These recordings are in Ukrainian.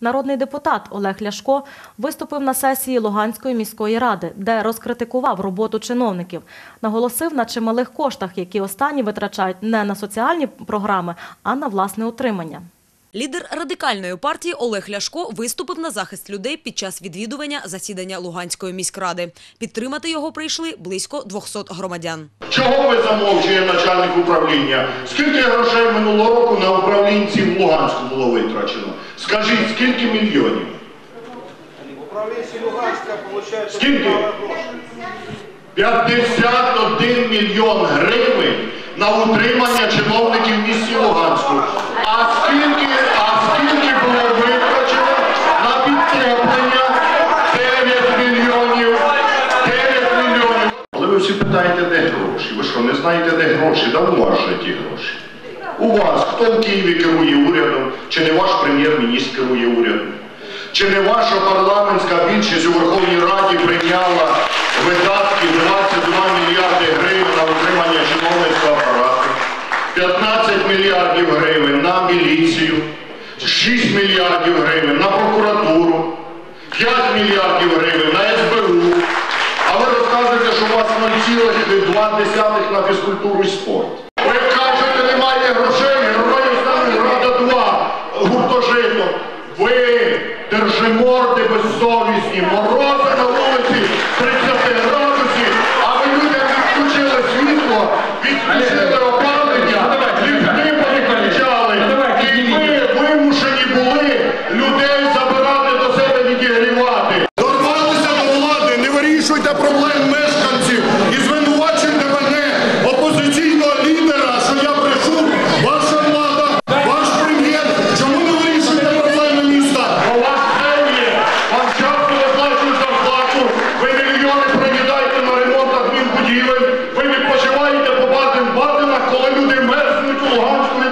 Народний депутат Олег Ляшко виступив на сесії Луганської міської ради, де розкритикував роботу чиновників. Наголосив на чималих коштах, які останні витрачають не на соціальні програми, а на власне утримання. Лідер радикальної партії Олег Ляшко виступив на захист людей під час відвідування засідання Луганської міськради. Підтримати його прийшли близько 200 громадян. Чого ви замовчує начальник управління? Скільки грошей минулого року на управлінців в Луганську було витрачено? Скажіть, скільки мільйонів? Управлінці Луганська получають Скільки? мало 51 мільйон гривень на утримання чиновників питаєте, де гроші? Ви що, не знаєте, де гроші? Да у вас же ті гроші. У вас хто в Києві керує урядом? Чи не ваш прем'єр-міністр керує урядом? Чи не ваша парламентська більшість у Верховній Раді прийняла видатки 22 мільярди гривень на утримання чиновницького апарату, 15 мільярдів гривень на міліцію, 6 мільярдів гривень на прокуратуру, 5 мільярдів гривень 2,2 на фізкультуру і спорт. Ви кажете, немає грошей, героїв стане Рада 2 гуртожиток. Ви держиморди безсовісні, морози на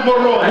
Moroni.